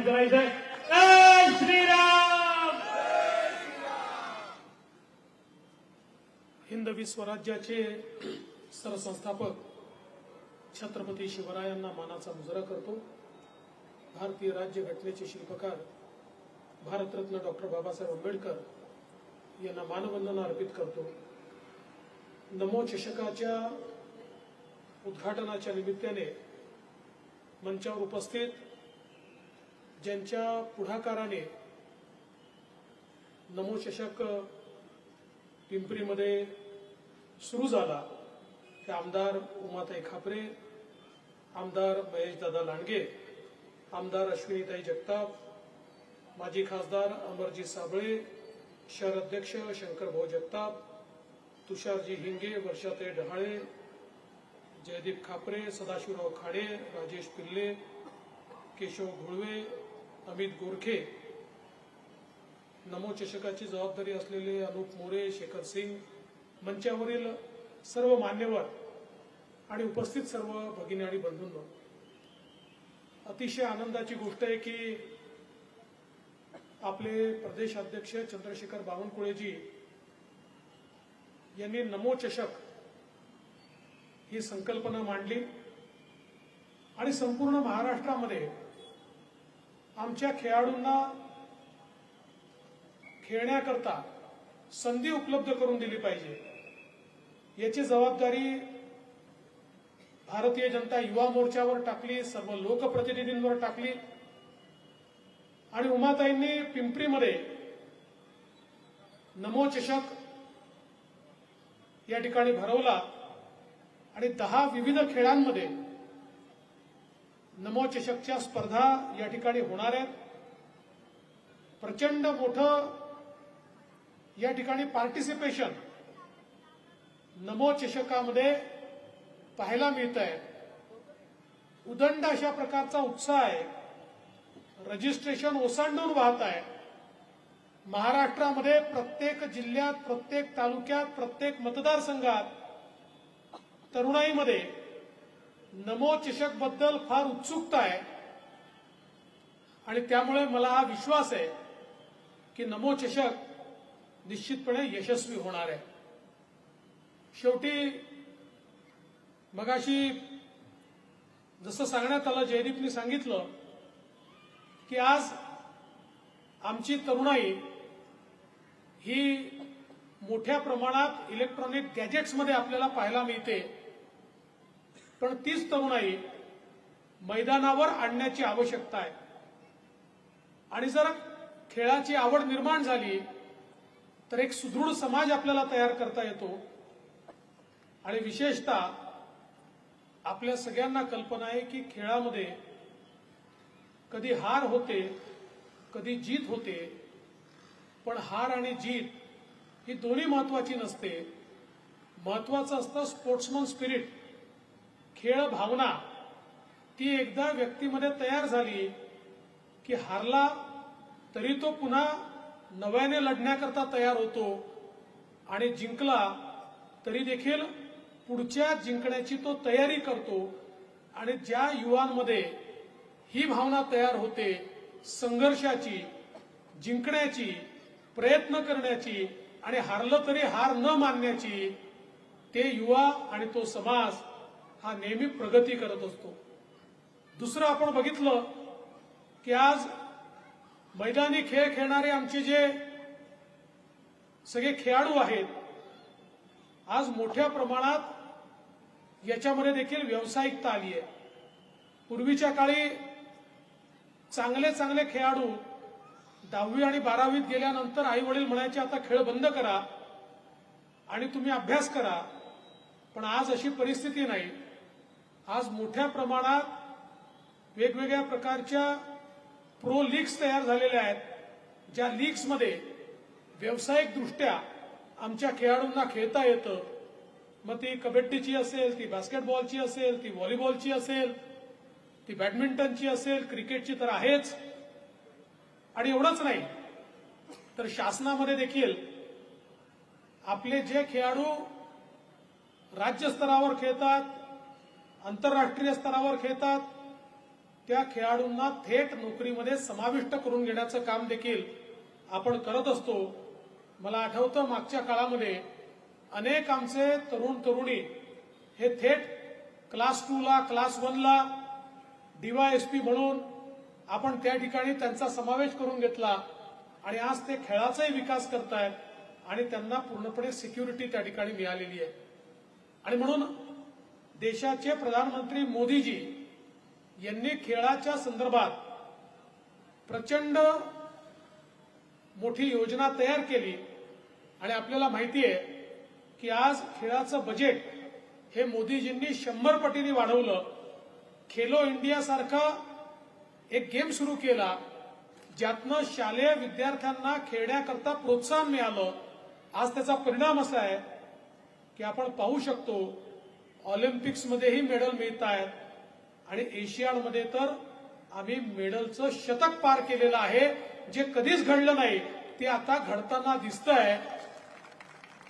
विनंती करायचंय जय श्रीराम! हिंदवी स्वराज्याचे सरसंस्थापक छत्रपती शिवरायांना मानाचा मुजरा करतो. भारतीय राज्य घटनेचे शिल्पकार भारतरत्न डॉक्टर बाबासाहेब आंबेडकर यांना मानवंदना अर्पित करतो. नमो चषकाच्या उद्घाटनाच्या निमित्ताने मंचावर उपस्थित ज्यांच्या पुढाकाराने नमोचषक पिंपरीमध्ये सुरू झाला ते आमदार उमाताई खापरे आमदार महेशदादा लांडगे आमदार अश्विनीताई जगताप माजी खासदार अमरजी साबळे शहर अध्यक्ष शंकरभाऊ जगताप तुषारजी हिंगे वर्षाताई डहाळे जयदीप खापरे सदाशिवराव खाडे राजेश पिल्ले केशव घोळवे अमित गोरखे नमो चषकाची जबाबदारी असलेले अनुप मोरे शेखर सिंग मंचावरील सर्व मान्यवर आणि उपस्थित सर्व भगिनी आणि बंधूंना अतिशय आनंदाची गोष्ट आहे की आपले प्रदेश अध्यक्ष चंद्रशेखर बावनकुळेजी यांनी नमो चषक ही संकल्पना मांडली आणि संपूर्ण महाराष्ट्रामध्ये आमच्या खेळाडूंना खेळण्याकरता संधी उपलब्ध करून दिली पाहिजे. याची जबाबदारी भारतीय जनता युवा मोर्चावर टाकली सर्व लोकप्रतिनिधींवर टाकली आणि उमाताईंनी पिंपरीमध्ये नमोचषक या ठिकाणी भरवला आणि दहा विविध खेळांमध्ये नमोचषकच्या स्पर्धा या ठिकाणी होणार आहेत. प्रचंड मोठं या ठिकाणी पार्टिसिपेशन नमोचषकामध्ये पाहायला मिळत आहे उदंड अशा प्रकारचा उत्साह आहे. रजिस्ट्रेशन ओसांडून वाहत आहे. महाराष्ट्रामध्ये प्रत्येक जिल्ह्यात प्रत्येक तालुक्यात प्रत्येक मतदारसंघात तरुणाईमध्ये नमो चषकबद्दल फार उत्सुकता आहे. आणि त्यामुळे मला हा विश्वास आहे की नमो चषक निश्चितपणे यशस्वी होणार आहे. शेवटी मगाशी जसं सांगण्यात आलं जयदीपनी सांगितलं की आज आमची तरुणाई ही मोठ्या प्रमाणात इलेक्ट्रॉनिक गॅजेट्समध्ये आपल्याला पाहायला मिळते. पण तीच तरुणाई मैदानावर आणण्याची आवश्यकता आहे. आणि जर खेळाची आवड निर्माण झाली तर एक सुदृढ समाज आपल्याला तयार करता येतो. आणि विशेषतः आपल्या सगळ्यांना कल्पना आहे की खेळामध्ये कधी हार होते कधी जीत होते पण हार आणि जीत ही दोन्ही महत्वाची नसते. महत्वाचं असतं स्पोर्ट्समन स्पिरिट खेळ भावना ती एकदा व्यक्तीमध्ये तयार झाली की हारला तरी तो पुन्हा नव्याने लढण्याकरता तयार होतो आणि जिंकला तरी देखील पुढच्या जिंकण्याची तो तयारी करतो आणि ज्या युवांमध्ये ही भावना तयार होते संघर्षाची जिंकण्याची प्रयत्न करण्याची आणि हारलं तरी हार न मानण्याची ते युवा आणि तो समाज हा नेहमी प्रगती करत असतो. दुसरं आपण बघितलं की आज मैदानी खेळ खेळणारे आमचे जे सगळे खेळाडू आहेत आज मोठ्या प्रमाणात याच्यामध्ये देखील व्यावसायिकता आली आहे. पूर्वीच्या काळी चांगले चांगले खेळाडू दहावी आणि बारावीत गेल्यानंतर आई वडील म्हणायचे आता खेळ बंद करा आणि तुम्ही अभ्यास करा पण आज अशी परिस्थिती नाही. आज मोठ्या प्रमाणात वेगवेगळ्या प्रकारच्या प्रो लीग्स तयार झालेल्या आहेत ज्या लीग्समध्ये व्यावसायिकदृष्ट्या आमच्या खेळाडूंना खेळता येतं. मग ती कबड्डीची असेल ती बास्केटबॉलची असेल ती व्हॉलीबॉलची असेल ती बॅडमिंटनची असेल क्रिकेटची तर आहेच. आणि एवढंच नाही तर शासनामध्ये देखील आपले जे खेळाडू राज्यस्तरावर खेळतात आंतरराष्ट्रीय स्तरावर खेळतात. त्या खेळाडूंना थेट नोकरीमध्ये समाविष्ट करून घेण्याचं काम देखील आपण करत असतो. मला आठवतं मागच्या काळामध्ये अनेक आमचे तरुण तरुणी हे थेट क्लास टूला क्लास वनला डीवायएसपी म्हणून आपण त्या ठिकाणी त्यांचा समावेश करून घेतला आणि आज ते खेळाचाही विकास करतायत आणि त्यांना पूर्णपणे सिक्युरिटी त्या ठिकाणी मिळालेली आहे. आणि म्हणून देशाचे प्रधानमंत्री मोदीजी यांनी खेळाच्या संदर्भात प्रचंड मोठी योजना तयार केली. आणि आपल्याला माहिती आहे की आज खेळाचं बजेट हे मोदीजींनी शंभर पटीने वाढवलं. खेलो इंडिया सारखा एक गेम सुरू केला ज्यातनं शालेय विद्यार्थ्यांना खेळण्याकरता प्रोत्साहन मिळालं. आज त्याचा परिणाम असा आहे की आपण पाहू शकतो ऑलिम्पिक्समध्येही मेडल मिळत आहेत आणि एशियाडमध्ये तर आम्ही मेडलचं शतक पार केलेलं आहे. जे कधीच घडलं नाही ते आता घडताना दिसतंय.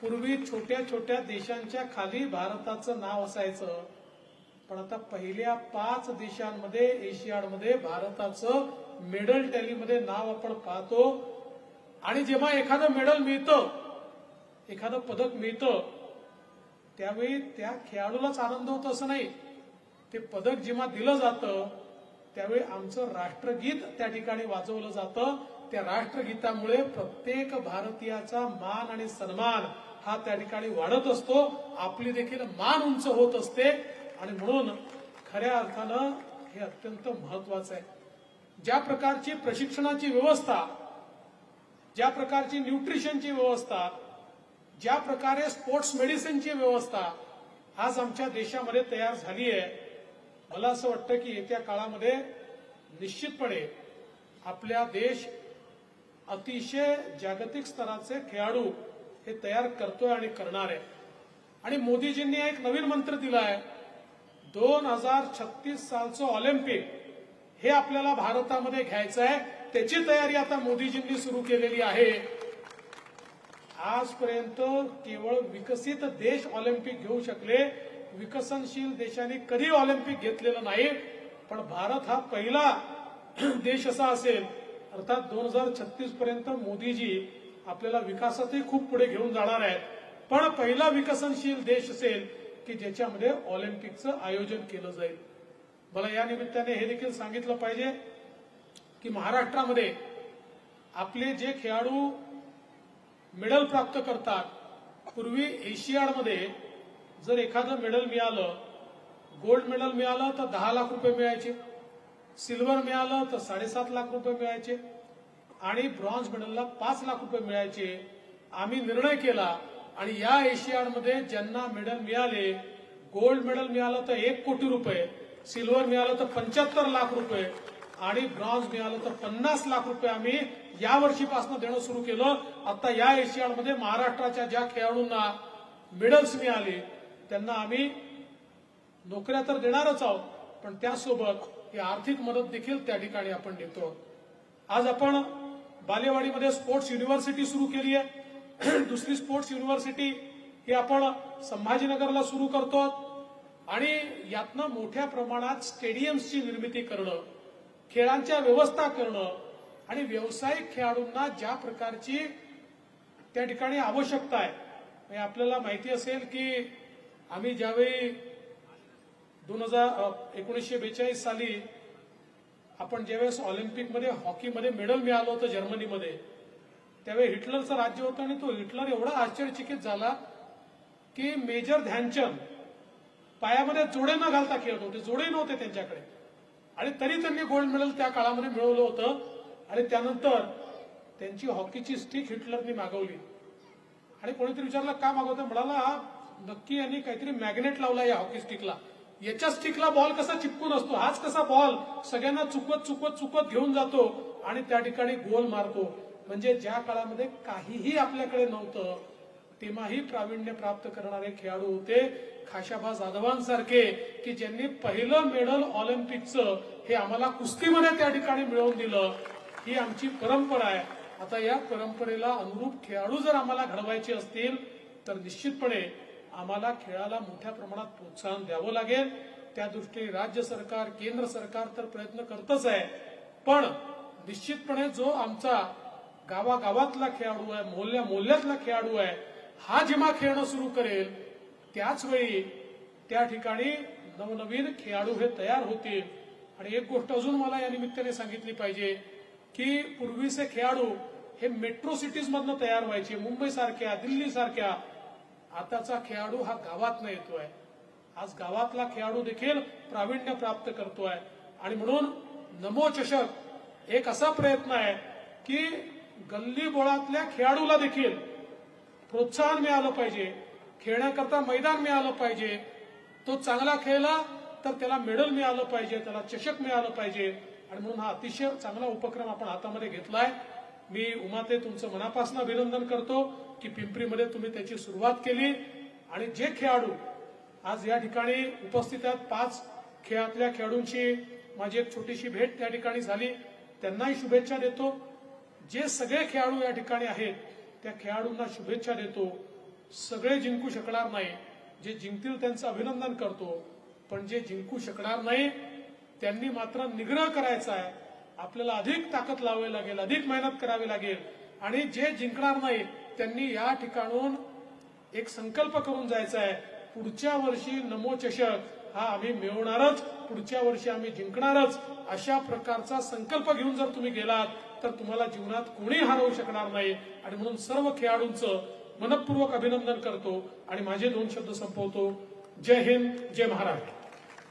पूर्वी छोट्या छोट्या देशांच्या खाली भारताचं नाव असायचं. पण आता पहिल्या पाच देशांमध्ये एशियाडमध्ये भारताचं मेडल टॅलीमध्ये नाव आपण पाहतो. आणि जेव्हा एखादं मेडल मिळतं एखादं पदक मिळतं त्यावेळी त्या खेळाडूलाच आनंद होतो असं नाही. ते पदक जेव्हा दिलं जातं त्यावेळी आमचं राष्ट्रगीत त्या ठिकाणी वाजवलं जातं. त्या राष्ट्रगीतामुळे प्रत्येक भारतीयाचा मान आणि सन्मान हा त्या ठिकाणी वाढत असतो. आपली देखील मान उंच होत असते. आणि म्हणून खऱ्या अर्थानं हे अत्यंत महत्वाचं आहे. ज्या प्रकारची प्रशिक्षणाची व्यवस्था ज्या प्रकारची न्यूट्रिशनची व्यवस्था ज्या प्रकारे स्पोर्ट्स मेडिसिनची व्यवस्था आज आमच्या देशामध्ये तयार झाली आहे मला असं वाटतं की येत्या काळामध्ये निश्चितपणे आपल्या देश अतिशय जागतिक स्तराचे खेळाडू हे तयार करतोय आणि करणार आहे. आणि मोदीजींनी एक नवीन मंत्र दिला आहे दोन हजार छत्तीस सालचं ऑलिम्पिक हे आपल्याला भारतामध्ये घ्यायचं आहे त्याची तयारी आता मोदीजींनी सुरू केलेली आहे. आजपर्यंत केवळ विकसित देश ऑलिम्पिक घेऊ शकले विकसनशील देशांनी कधी ऑलिम्पिक घेतलेलं नाही पण भारत हा पहिला देश असा असेल. अर्थात दोन हजार छत्तीस पर्यंत मोदीजी आपल्याला विकासातही खूप पुढे घेऊन जाणार आहेत. पण पहिला विकसनशील देश असेल की ज्याच्यामध्ये ऑलिम्पिकचं आयोजन केलं जाईल. मला या निमित्ताने हे देखील सांगितलं पाहिजे की महाराष्ट्रामध्ये आपले जे खेळाडू मेडल प्राप्त करतात. पूर्वी एशियाडमध्ये जर एखादं मेडल मिळालं गोल्ड मेडल मिळालं तर दहा लाख रुपये मिळायचे. सिल्वर मिळालं तर साडेसात लाख रुपये मिळायचे. आणि ब्रॉन्झ मेडलला पाच लाख रुपये मिळायचे. आम्ही निर्णय केला आणि या एशियाडमध्ये ज्यांना मेडल मिळाले गोल्ड मेडल मिळालं तर एक कोटी रुपये सिल्वर मिळालं तर पंच्याहत्तर लाख रुपये आणि ब्रॉन्झ मिळालं तर पन्नास लाख रुपये आम्ही या वर्षीपासून देणं सुरू केलं. आता या एशियाडमध्ये महाराष्ट्राच्या ज्या खेळाडूंना मेडल्स मिळाले त्यांना आम्ही नोकऱ्या तर देणारच आहोत पण त्यासोबत ही आर्थिक मदत देखील त्या ठिकाणी आपण देतो. आज आपण बालेवाडीमध्ये स्पोर्ट्स युनिव्हर्सिटी सुरू केली आहे. दुसरी स्पोर्ट्स युनिव्हर्सिटी ही आपण संभाजीनगरला सुरू करतो आणि यातनं मोठ्या प्रमाणात स्टेडियम्सची निर्मिती करणं खेळांच्या व्यवस्था करणं आणि व्यावसायिक खेळाडूंना ज्या प्रकारची त्या ठिकाणी आवश्यकता आहे. म्हणजे आपल्याला माहिती असेल की आम्ही ज्यावेळी दोन हजार एकोणीसशे बेचाळीस साली आपण ज्यावेळेस ऑलिम्पिकमध्ये हॉकीमध्ये मेडल मिळालं होतं जर्मनीमध्ये त्यावेळी हिटलरचं राज्य होतं आणि तो हिटलर एवढा आश्चर्यचकित झाला की मेजर ध्यानचंद पायामध्ये जोडे न घालता खेळत होते जोडे नव्हते त्यांच्याकडे. आणि तरी त्यांनी गोल्ड मेडल त्या काळामध्ये मिळवलं होतं. आणि त्यानंतर त्यांची हॉकीची स्टिक हिटलरनी मागवली. आणि कोणीतरी विचारलं का मागवतं म्हणाला हा नक्की यांनी काहीतरी मॅग्नेट लावला या हॉकी स्टिकला याच्या स्टिकला बॉल कसा चिपकून असतो? हाच कसा बॉल सगळ्यांना चुकवत चुकवत चुकवत घेऊन जातो आणि त्या ठिकाणी गोल मारतो. म्हणजे ज्या काळामध्ये काहीही आपल्याकडे नव्हतं तेव्हाही प्रावीण्य प्राप्त करणारे खेळाडू होते खाशाबा जाधवांसारखे की ज्यांनी पहिलं मेडल ऑलिम्पिकचं हे आम्हाला कुस्तीमध्ये त्या ठिकाणी मिळवून दिलं. ही आमची परंपरा आहे. आता या परंपरेला अनुरूप खेळाडू जर आम्हाला घडवायचे असतील तर निश्चितपणे आम्हाला खेळाला मोठ्या प्रमाणात प्रोत्साहन द्यावं लागेल. त्या दृष्टीने राज्य सरकार केंद्र सरकार तर प्रयत्न करतच आहे. पण निश्चितपणे जो आमचा गावागावातला खेळाडू आहे मोहल्ल्या मोहल्ल्यातला खेळाडू आहे हा जेव्हा खेळणं सुरू करेल. त्याच वेळी त्या ठिकाणी नवनवीन खेळाडू हे तयार होतील. आणि एक गोष्ट अजून मला या निमित्ताने सांगितली पाहिजे की पूर्वीचे खेळाडू हे मेट्रो सिटीज मधनं तयार व्हायचे मुंबई सारख्या दिल्ली सारख्या आताचा खेळाडू हा गावात येतोय. आज गावातला खेळाडू देखील प्रावीण्य प्राप्त करतोय. आणि म्हणून नमो चषक एक असा प्रयत्न आहे की गल्ली बोळातल्या खेळाडूला देखील प्रोत्साहन मिळालं पाहिजे. खेळण्याकरता मैदान मिळालं पाहिजे. तो चांगला खेळला तर त्याला मेडल मिळालं पाहिजे त्याला चषक मिळालं पाहिजे. आणि म्हणून हा अतिशय चांगला उपक्रम आपण हातामध्ये घेतलाय. मी उमाते तुमचं मनापासून अभिनंदन करतो की पिंपरीमध्ये तुम्ही त्याची सुरुवात केली. आणि जे खेळाडू आज या ठिकाणी उपस्थित आहेत पाच खेळातल्या खेळाडूंची माझी एक छोटीशी भेट त्या ठिकाणी झाली. त्यांनाही शुभेच्छा देतो. जे सगळे खेळाडू या ठिकाणी आहेत त्या खेळाडूंना शुभेच्छा देतो. सगळे जिंकू शकणार नाही. जे जिंकतील त्यांचं अभिनंदन करतो. पण जे जिंकू शकणार नाही त्यांनी मात्र निग्रह करायचा आहे. आपल्याला अधिक ताकद लावावी लागेल अधिक मेहनत करावी लागेल. आणि जे जिंकणार नाही त्यांनी या ठिकाणून एक संकल्प करून जायचा आहे. पुढच्या वर्षी नमो चषक हा आम्ही मिळवणारच. पुढच्या वर्षी आम्ही जिंकणारच. अशा प्रकारचा संकल्प घेऊन जर तुम्ही गेलात तर तुम्हाला जीवनात कोणी हरवू शकणार नाही. आणि म्हणून सर्व खेळाडूंचं मनपूर्वक अभिनंदन करतो. आणि माझे दोन शब्द संपवतो. जय हिंद जय महाराष्ट्र.